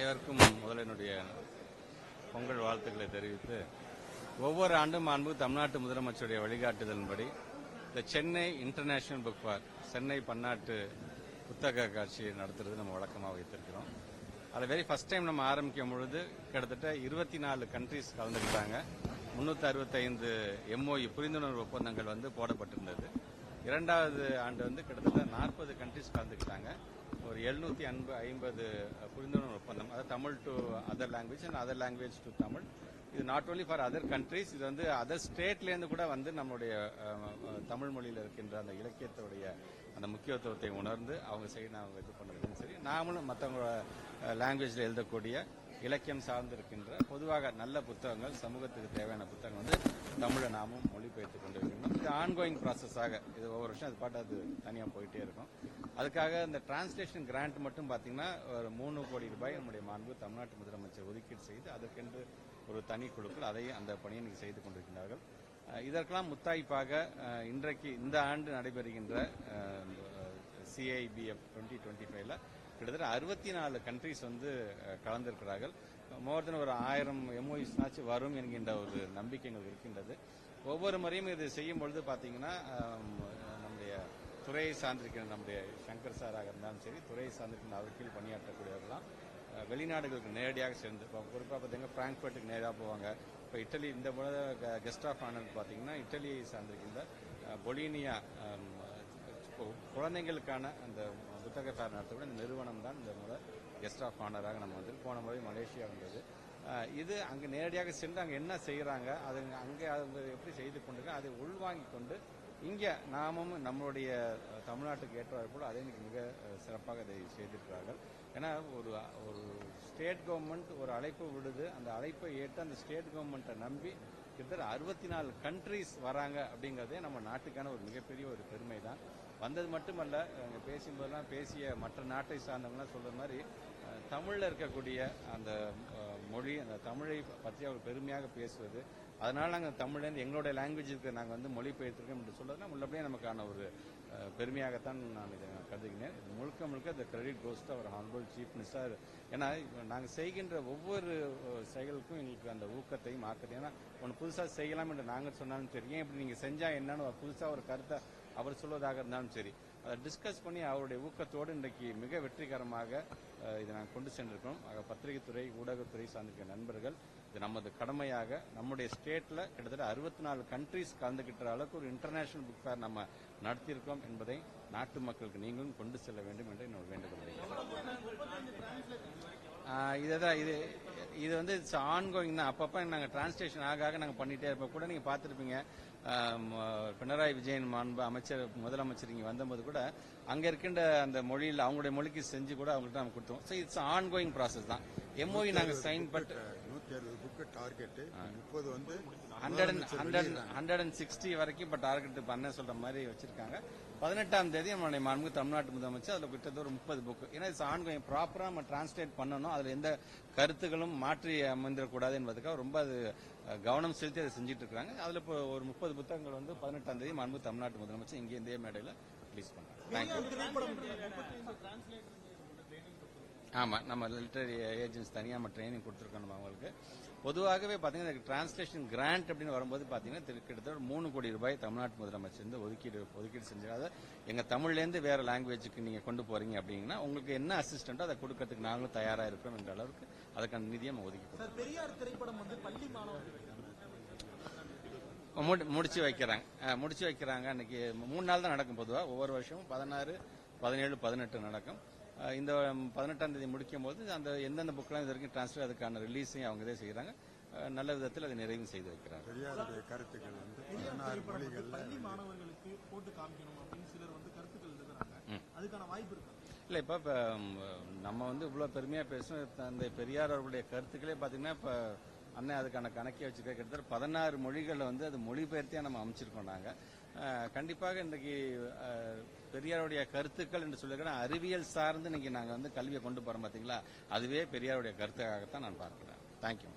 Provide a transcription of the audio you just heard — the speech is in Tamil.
அனைவருக்கும் முதலினுடைய என்னுடைய பொங்கல் வாழ்த்துக்களை தெரிவித்து ஒவ்வொரு ஆண்டும் அன்பு தமிழ்நாட்டு முதலமைச்சருடைய வழிகாட்டுதலின்படி இந்த Chennai international book fair Chennai பன்னாட்டு புத்தக காட்சி நடத்துறது நம்ம வழக்கமாக வைத்திருக்கிறோம். அதில் வெரி ஃபர்ஸ்ட் டைம் நம்ம ஆரம்பிக்கும் பொழுது கிட்டத்தட்ட இருபத்தி நாலு கண்ட்ரிஸ் கலந்துக்கிட்டாங்க முன்னூற்றி அறுபத்தைந்து எம்ஓஇ புரிந்துணர்வு ஒப்பந்தங்கள் வந்து போடப்பட்டிருந்தது. இரண்டாவது ஆண்டு வந்து கிட்டத்தட்ட நாற்பது கண்ட்ரிஸ் கலந்துக்கிட்டாங்க. எழுநூற்றி எழுநூத்தி அன்பு ஐம்பது புரிந்துணர்வு ஒப்பந்தம். அதாவது Tamil to other language and other language to Tamil. இது not only for other countries இது வந்து அதர் ஸ்டேட்லேருந்து கூட வந்து நம்மளுடைய தமிழ் மொழியில் இருக்கின்ற அந்த இலக்கியத்துடைய அந்த முக்கியத்துவத்தை உணர்ந்து அவங்க சைடு நாங்கள் இது பண்ணுறதும் சரி. நாமளும் மற்றவங்களோட லாங்குவேஜில் எழுதக்கூடிய இலக்கியம் சார்ந்திருக்கின்ற பொதுவாக நல்ல புத்தகங்கள் சமூகத்துக்கு தேவையான புத்தகங்கள் வந்து தமிழை நாமும் மொழிபெயர்த்து கொண்டு இருக்கின்றோம் இது ஆன்கோயிங் ப்ராசஸாக இது ஒவ்வொரு வருஷம் அது பாட்டு அது தனியாக போயிட்டே இருக்கும். அதுக்காக இந்த டிரான்ஸ்லேஷன் கிராண்ட் மட்டும் பார்த்தீங்கன்னா ஒரு மூணு கோடி ரூபாய் நம்முடைய மாண்பு தமிழ்நாட்டு முதலமைச்சர் ஒதுக்கீடு செய்து அதற்கென்று ஒரு தனி குழுக்கள் அதையும் அந்த பணியை இன்னைக்கு செய்து கொண்டிருக்கிறார்கள் இதற்கெல்லாம் முத்தாய்ப்பாக இன்றைக்கு இந்த ஆண்டு நடைபெறுகின்ற சிஐபிஎஃப் டுவெண்ட்டி டுவெண்ட்டி ஃபைவ்ல கிட்டத்தட்ட அறுபத்தி நாலு கண்ட்ரிஸ் வந்து கலந்திருக்கிறார்கள். மோர் தென் ஒரு ஆயிரம் எம்ஓஇஸ்னாச்சும் வரும் என்கின்ற ஒரு நம்பிக்கை எங்களுக்கு இருக்கின்றது. ஒவ்வொரு முறையும் இது செய்யும் பொழுது பார்த்தீங்கன்னா நம்முடைய துறையை சார்ந்திருக்கிற நம்முடைய சங்கர் சாராக இருந்தாலும் சரி துறையை சார்ந்திருக்கிற அவர் கீழ் பணியாற்றக்கூடியவர்களாம் வெளிநாடுகளுக்கு நேரடியாக சேர்ந்து இப்போ குறிப்பாக பார்த்தீங்கன்னா பிராங்க்ஃபர்ட்டுக்கு நேராக போவாங்க. இப்போ இட்டலி இந்த முறை கெஸ்ட் ஆஃப் ஆனர் பார்த்தீங்கன்னா இட்டலியை சார்ந்திருக்கின்ற பொலீனியா பொலினியா குழந்தைங்களுக்கான அந்த புத்தக ஃபேர் நடத்தக்கூடிய இந்த நிறுவனம் தான் இந்த முறை கெஸ்ட் ஆஃப் ஆனராக நம்ம வந்து போன முறை மலேசியா வந்தது. இது அங்கே நேரடியாக சென்று அங்கே என்ன செய்கிறாங்க அது அங்கே அது எப்படி செய்து கொண்டு அதை உள்வாங்கி கொண்டு இங்கே நாமும் நம்மளுடைய தமிழ்நாட்டுக்கு ஏற்றவாறு போல அதை இன்னைக்கு மிக சிறப்பாக அதை செய்திருக்கிறார்கள். ஏன்னா ஒரு ஒரு ஸ்டேட் கவர்மெண்ட் ஒரு அழைப்பு விடுது அந்த அழைப்பை ஏற்று அந்த ஸ்டேட் கவர்மெண்ட்டை நம்பி கிட்டத்தட்ட அறுபத்தி நாலு கண்ட்ரிஸ் வராங்க அப்படிங்கிறதே நம்ம நாட்டுக்கான ஒரு மிகப்பெரிய ஒரு பெருமை தான் வந்தது மட்டுமல்ல அங்கே பேசும்போதெல்லாம் பேசிய மற்ற நாட்டை சார்ந்தவங்களாம் சொல்ற மாதிரி தமிழில் தமிழ்ல இருக்கக்கூடிய அந்த மொழி அந்த தமிழை பற்றி அவர் பெருமையாக பேசுவது அதனால நாங்கள் தமிழ்லேருந்து எங்களுடைய லாங்குவேஜுக்கு நாங்கள் வந்து மொழிபெயர்த்திருக்கோம் என்று சொல்றதுனா உள்ளபடியே நமக்கான ஒரு பெருமையாகத்தான் நான் இதை கருதுகிறேன். முழுக்க முழுக்க இந்த credit goes our honourable chief minister ஏன்னா நாங்கள் செய்கின்ற ஒவ்வொரு செயலுக்கும் எங்களுக்கு அந்த ஊக்கத்தையும் ஆக்கத்தையும் ஏன்னா ஒன்று புதுசாக செய்யலாம் என்று நாங்கள் சொன்னாலும் சரி ஏன் இப்படி நீங்கள் செஞ்சால் என்னன்னு ஒரு புதுசாக ஒரு கருத்தை அவர் சொல்வதாக இருந்தாலும் சரி அதை டிஸ்கஸ் பண்ணி அவருடைய ஊக்கத்தோடு இன்றைக்கு மிக வெற்றிகரமாக இதை நாங்கள் கொண்டு சென்றிருக்கோம் ஆக பத்திரிகைத்துறை ஊடகத்துறை சார்ந்திருக்க நண்பர்கள் இது நமது கடமையாக நம்முடைய ஸ்டேட்ல கிட்டத்தட்ட அறுபத்தி நாலு கண்ட்ரீஸ் கலந்துகிட்ட அளவுக்கு ஒரு இன்டர்நேஷனல் புக் ஃபேர் நம்ம நடத்தியிருக்கோம் என்பதை நாட்டு மக்களுக்கு நீங்களும் கொண்டு செல்ல வேண்டும் என்று என்னோட வேண்டுகோள் தான் இது இது வந்து இட்ஸ் ஆன்கோயிங் தான். அப்பப்போ நாங்கள் டிரான்ஸ்லேஷன் ஆக ஆக நாங்கள் பண்ணிட்டே இருப்போம். கூட நீங்கள் பார்த்துருப்பீங்க. பினராயி விஜயன் மாண்பு அமைச்சர் முதலமைச்சர் இங்கே வந்தபோது கூட அங்கே இருக்கின்ற அந்த மொழியில் அவங்களுடைய மொழிக்கு செஞ்சு கூட அவங்கள்ட்ட நம்ம கொடுத்தோம். ஸோ இட்ஸ் ஆன்கோயிங் ப்ராசஸ் தான். எம்ஓஇ நாங்கள் சைன் பட்டு புக்கு டார்கெட் முப்பது வந்து hundred and hundred hundred and sixty வரைக்கும் இப்போ டார்கெட் பண்ண சொல்ற மாதிரி வச்சிருக்காங்க. பதினெட்டாம் தேதி நம்மளுடைய மாண்பு தமிழ்நாட்டு முதலமைச்சர் அதில் கிட்டத்தட்ட ஒரு முப்பது புக் ஏன்னா இது ஆன்கோயிங் ப்ராப்பராக நம்ம டிரான்ஸ்லேட் பண்ணணும். அதில் எந்த கருத்துகளும் மாற்றி அமைந்திடக்கூடாது என்பதுக்காக ரொம்ப அது கவனம் செலுத்தி அதை செஞ்சுட்டு இருக்காங்க. அதில் இப்போ ஒரு முப்பது புத்தகங்கள் வந்து பதினெட்டாம் தேதி மாண்பு தமிழ்நாட்டு முதலமைச்சர் இங்கே இந்திய மேடையில் ரிலீஸ் பண்றாங்க. தேங்க்யூ ஆமா நம்ம லிட்டரரி ஏஜென்ட்ஸ் தனியாக நம்ம ட்ரைனிங் கொடுத்துருக்கோம் நம்ம அவங்களுக்கு. பொதுவாகவே பார்த்தீங்கன்னா டிரான்ஸ்லேஷன் கிராண்ட் அப்படின்னு வரும்போது பார்த்தீங்கன்னா கிட்டத்தட்ட மூணு கோடி ரூபாய் தமிழ்நாட்டு முதலமைச்சர் வந்து ஒதுக்கீடு ஒதுக்கீடு செஞ்சாங்க அதை எங்கள் தமிழ்லேருந்து வேற லாங்குவேஜுக்கு நீங்கள் கொண்டு போறீங்க அப்படிங்கன்னா உங்களுக்கு என்ன அசிஸ்டண்ட்டோ அதை கொடுக்கறதுக்கு நாங்களும் தயாராக இருக்கிறோம் என்ற அளவுக்கு அதுக்கான நிதியை நம்ம ஒதுக்கி பெரியார் திரைப்படம் வந்து பள்ளி முடிச்சு வைக்கிறாங்க. முடிச்சு வைக்கிறாங்க. அன்னைக்கு மூணு நாள் தான் நடக்கும் பொதுவாக ஒவ்வொரு வருஷமும் பதினாறு பதினேழு பதினெட்டு நடக்கும். இந்த பதினெட்டாம் தேதி முடிக்கும் போது அந்த எந்தெந்த புக்கெல்லாம் இது வரைக்கும் டிரான்ஸ்ஃபர் அதுக்கான ரிலீஸையும் அவங்க இதே செய்கிறாங்க நல்ல விதத்தில் அதை நிறைவும் செய்து வைக்கிறாங்க. பெரியாருடைய கருத்துக்கள் வந்து பதினாறு மொழிகள்ல பள்ளி மாணவர்களுக்கு போட்டு காமிக்கணும் அப்படின்னு சிலர் வந்து கருத்துக்கள் எழுதுறாங்க. அதுக்கான வாய்ப்பு இருக்கு? இல்லை இப்போ இப்போ நம்ம வந்து இவ்வளோ பெருமையாக பேசும் அந்த பெரியார் அவர்களுடைய கருத்துக்களே பார்த்தீங்கன்னா இப்போ அண்ணன் அதுக்கான கணக்கே வச்சுக்க கிட்டத்தட்ட பதினாறு மொழிகளில் வந்து அது மொழிபெயர்த்தியாக நம்ம அமைச்சிருக்கோம் நாங்கள் கண்டிப்பாக இன்றைக்கு பெரியாருடைய கருத்துக்கள் என்று சொல்லுகிறேன் அறிவியல் சார்ந்து இன்னைக்கு நாங்கள் வந்து கல்வியை கொண்டு போகிறோம் பார்த்தீங்களா அதுவே பெரியாருடைய கருத்துக்காகத்தான் நான் பார்க்கிறேன். தேங்க்யூ